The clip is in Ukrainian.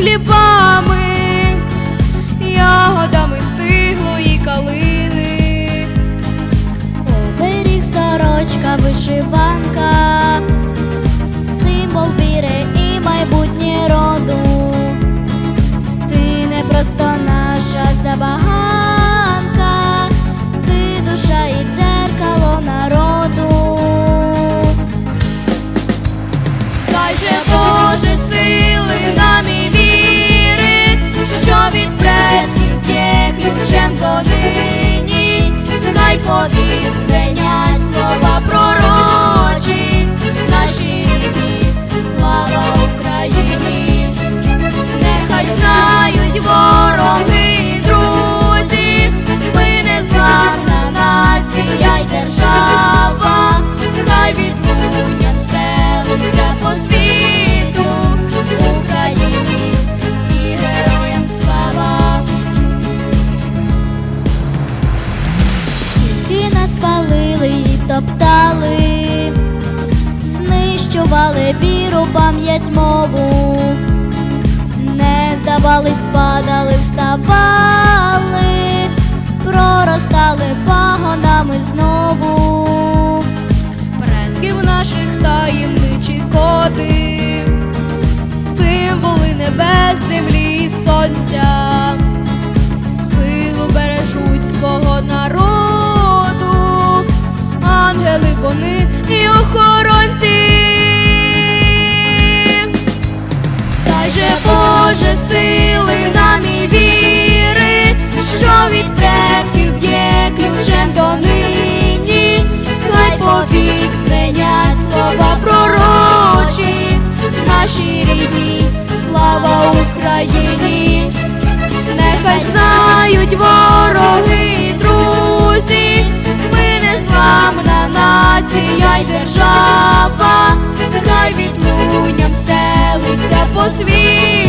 хлібами. води. щиру пам'ять мову, не здавались, падали, вставали. світі, ми незламна нація й держава, хай людям стелиться по світу.